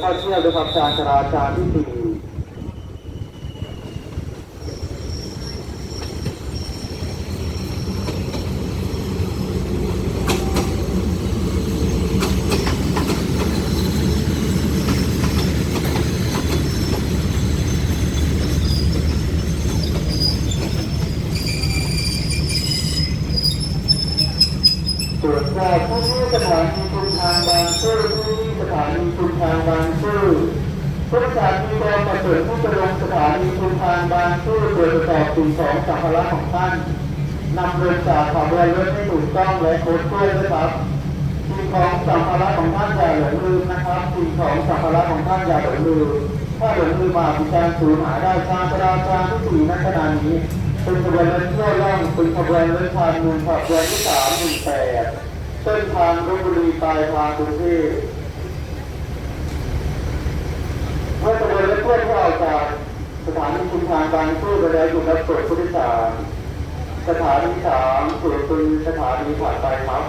เข้าเที่ยวด้วยความชาญชราจารที่สี่ตรวจสอบผู้ที่สถานี ทางบางซื่อผู้ที่สถานีชุมทางบางซื่อผู้สถานีบางประเสริฐผู้จะลงสถานีชุมทางบางซื่อตรวจสอบสิ่งของสัมภาระของท่านนำเดินจากขับเรือรถให้ถูกต้องและโค้ดด้วยนะครับสิ่งของสัมภาระของท่านอย่าหลงลืมนะครับสิ่งของสัมภาระของท่านอย่าหลงลืมถ้าหลงลืมมาเป็นการสูญหายได้การจราจรที่สี่ณขณะนี้เป็นขบวนรถเที่ยวล่องเป็นขบวนรถทางเมืองขบวนที่สามหนึ่งแปด นทางลพบุรีปลายทางกรุงเทพเมื่อขบวนรถตู้ที่ออกจากสถานีชุมทางบางซื่อไปแล้วอยู่รับตรวจผู้โดยสารสถานีสามตรวจเป็นสถานีผ่านไปครับ